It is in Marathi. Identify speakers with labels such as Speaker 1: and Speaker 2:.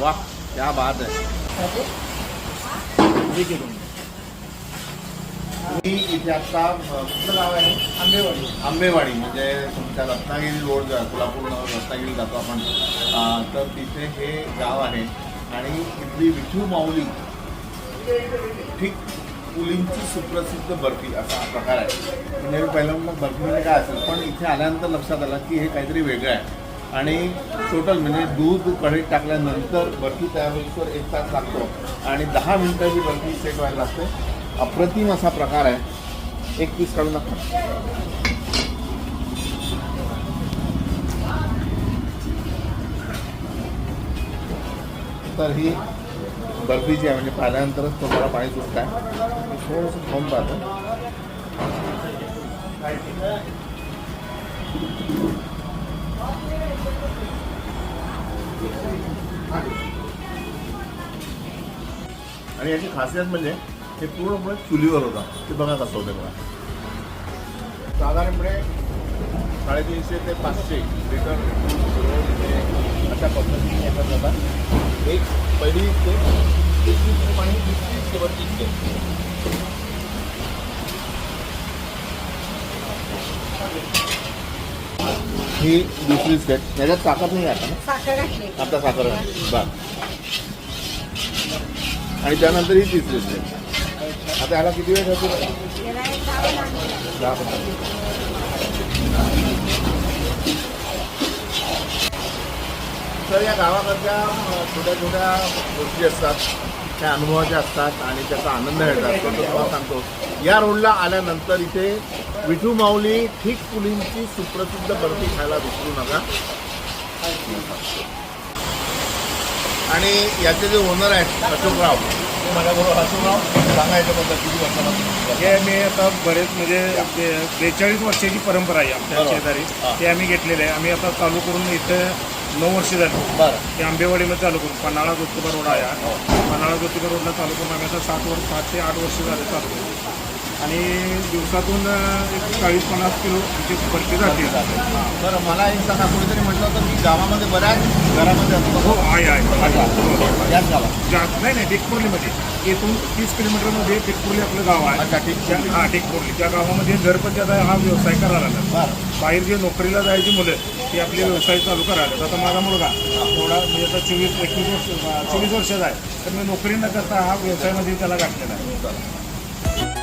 Speaker 1: वाह क्या बात आहे मी इथे आता कुठलं गाव आहे?
Speaker 2: आंबेवाडी.
Speaker 1: आंबेवाडी म्हणजे तुमच्या रत्नागिरी रोड जो आहे कोल्हापूर रत्नागिरी जातो आपण तर तिथे हे गाव आहे. आणि इथली विठू माऊली ठीक पुलींची सुप्रसिद्ध बर्फी असा हा प्रकार आहे. म्हणजे मी पहिल्यांदा बर्फी म्हणजे काय असेल पण इथे आल्यानंतर लक्षात आलं की हे काहीतरी वेगळं आहे. आणि टोटल म्हणजे दूध कढईत टाकल्यानंतर बर्फी तयार होईसवर एक तास लागतो. आणि दहा मिनटं ही बर्फी सेट व्हायला लागते. अप्रतिम असा प्रकार आहे. एक पीस काढून नका तर ही बर्फीची आहे म्हणजे पाहिल्यानंतरच तुम्हाला पाणी सुटत आहे थोडंसं खाऊन पाहतो. आणि याची खासियत म्हणजे हे पूर्णपणे चुलीवर होता. ते बघा कसं होतं बघा. साधारणपणे साडेतीनशे ते पाचशे लिटर अशा पद्धतीने येतात जातात एक पहिली ते पाणी दुसरी शेवटची ही दुसरी स्टेप याच्यात ताकद नाही आता ना?
Speaker 3: साखर घातली.
Speaker 1: आता साखर बर. आणि त्यानंतर ही तिसरी स्टेप आता याला किती वेळ ठेवतो?
Speaker 3: एक दहा लागले.
Speaker 1: दहा पंधरा मिनिटं. तर या गावाकडच्या अ, छोट्या छोट्या गोष्टी असतात. त्या अनुभवाच्या असतात आणि त्याचा आनंद मिळतात तो तुम्हाला सांगतो. या रोडला आल्यानंतर इथे विठू माऊली ठीक पुलींची सुप्रसिद्ध बर्फी खायला विसरू नका. आणि याचे जे ओनर आहेत अशोकराव. ते माझ्याबरोबर अशोकराव. सांगायचं बद्दल किती वर्षापासून
Speaker 2: हे मी आता बरेच म्हणजे बेचाळीस वर्षाची परंपरा आहे आमच्या
Speaker 1: बरोबर.
Speaker 2: शेजारी.
Speaker 1: हा.
Speaker 2: ते आम्ही घेतलेले आहे. आम्ही आता चालू करून इथं नऊ वर्ष झाली.
Speaker 1: बरं.
Speaker 2: ते आंबेवाडीमध्ये चालू करून पन्हाळा ज्योतिबा रोड आहे हा.
Speaker 1: हो.
Speaker 2: पन्हाळा ज्योतिबा रोडला चालू करून आम्ही आता सात वर्ष सात ते आठ वर्ष झाले चालू करून. आणि दिवसातून एक चाळीस पन्नास किलो आमची बर्फी जाते.
Speaker 1: तर मला एक सांगा कोणीतरी म्हटलं होतं की गावामध्ये बऱ्याच घरामध्ये असतो
Speaker 2: हो आहे आहे.
Speaker 1: याच गावात.
Speaker 2: जा- नाही नाही टेकपुर्लीमध्ये. इथून तीस किलोमीटरमध्ये टेकपुर्ली आपलं गाव आहे.
Speaker 1: अच्छा
Speaker 2: हा टेकपुर्ली. त्या गावामध्ये घरपंचायत हा व्यवसाय करायला लागला. बाहेर जे नोकरीला जायची मुलं ती आपले व्यवसाय चालू करायला आता माझा मुलगा थोडा म्हणजे आता चोवीस एकवीस वर्ष चोवीस वर्षाचा आहे. तर मी नोकरी न करता हा व्यवसायामध्ये त्याला घातलेला आहे.